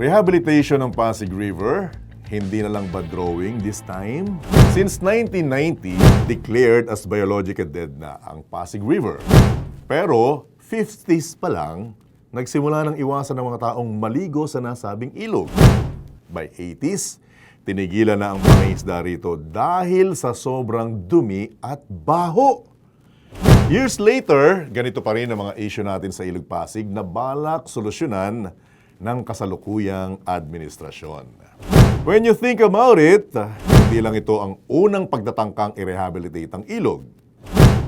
Rehabilitation ng Pasig River, hindi na lang ba drawing this time? Since 1990, declared as biologically dead na ang Pasig River. Pero 50s pa lang, nagsimula ng iwasan ng mga taong maligo sa nasabing ilog. By 80s, tinigilan na ang mga isda rito dahil sa sobrang dumi at baho. Years later, ganito pa rin ang mga issue natin sa Ilog Pasig na balak solusyonan ng kasalukuyang administrasyon. When you think about it, hindi lang ito ang unang pagtatangkang i-rehabilitate ang ilog.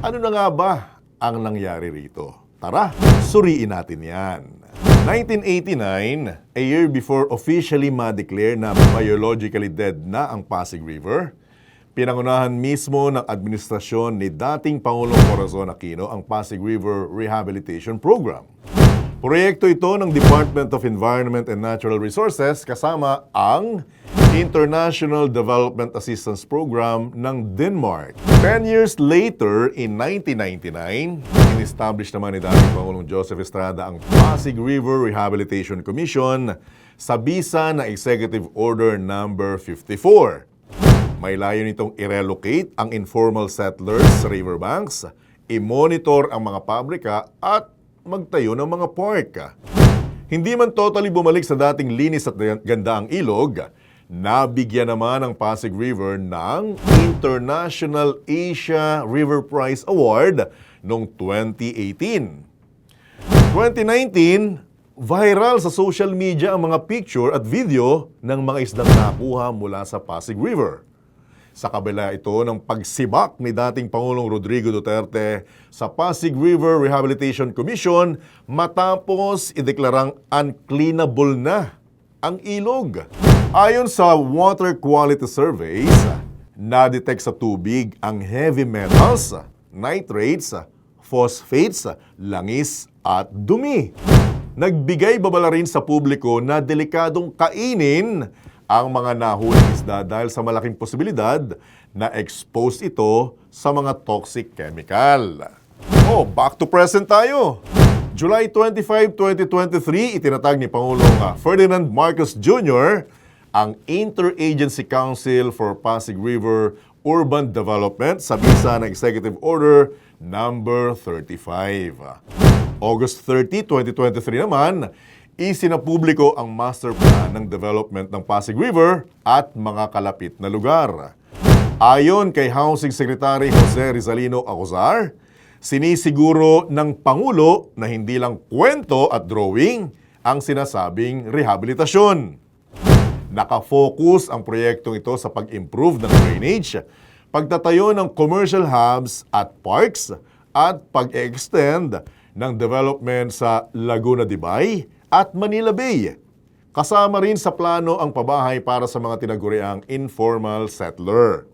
Ano na nga ba ang nangyari rito? Tara, suriin natin yan. 1989, a year before officially ma-declare na biologically dead na ang Pasig River, pinangunahan mismo ng administrasyon ni dating Pangulong Corazon Aquino ang Pasig River Rehabilitation Program. Proyekto ito ng Department of Environment and Natural Resources kasama ang International Development Assistance Program ng Denmark. Ten years later, in 1999, in-establish naman ni dating Pangulong Joseph Estrada ang Pasig River Rehabilitation Commission sa bisa na Executive Order Number 54. May layo nitong i-relocate ang informal settlers sa riverbanks, i-monitor ang mga pabrika at magtayo ng mga park. Hindi man totally bumalik sa dating linis at ganda ang ilog, nabigyan naman ang Pasig River ng International Asia River Prize Award noong 2018. 2019, viral sa social media ang mga picture at video ng mga isdang nakuha mula sa Pasig River. Sa kabila ito ng pagsibak ni dating Pangulong Rodrigo Duterte sa Pasig River Rehabilitation Commission matapos ideklarang uncleanable na ang ilog. Ayon sa Water Quality Surveys, na-detect sa tubig ang heavy metals, nitrates, phosphates, langis at dumi. Nagbigay babala rin sa publiko na delikadong kainin ang mga nahuling isda dahil sa malaking posibilidad na expose ito sa mga toxic chemical. Oh, back to present tayo. July 25, 2023, itinatag ni Pangulong ah, Ferdinand Marcos Jr. ang Interagency Council for Pasig River Urban Development sa bisa ng Executive Order number 35. August 30, 2023 naman, isinapubliko ang master plan ng development ng Pasig River at mga kalapit na lugar. Ayon kay Housing Secretary Jose Rizalino Acozar, sinisiguro ng Pangulo na hindi lang kwento at drawing ang sinasabing rehabilitasyon. Nakafocus ang proyektong ito sa pag-improve ng drainage, pagtatayo ng commercial hubs at parks, at pag-extend ng development sa Laguna de Bay at Manila Bay. Kasama rin sa plano ang pabahay para sa mga tinaguriang informal settler.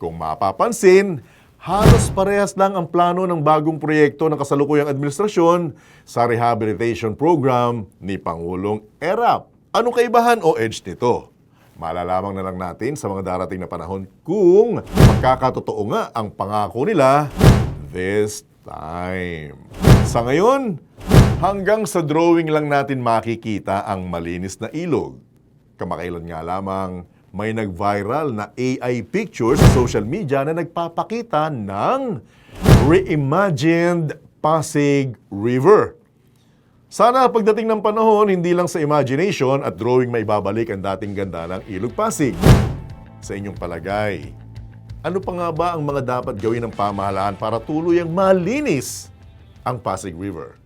Kung mapapansin, halos parehas lang ang plano ng bagong proyekto ng kasalukuyang administrasyon sa rehabilitation program ni Pangulong Erap. Anong kaibahan o edge nito? Malalaman na lang natin sa mga darating na panahon kung magkakatotoo nga ang pangako nila this time. Sa ngayon, hanggang sa drawing lang natin makikita ang malinis na ilog. Kamakailan nga lamang may nag-viral na AI picture sa social media na nagpapakita ng reimagined Pasig River. Sana pagdating ng panahon, hindi lang sa imagination at drawing may babalik ang dating ganda ng Ilog Pasig. Sa inyong palagay, ano pa nga ba ang mga dapat gawin ng pamahalaan para tuluyang malinis ang Pasig River?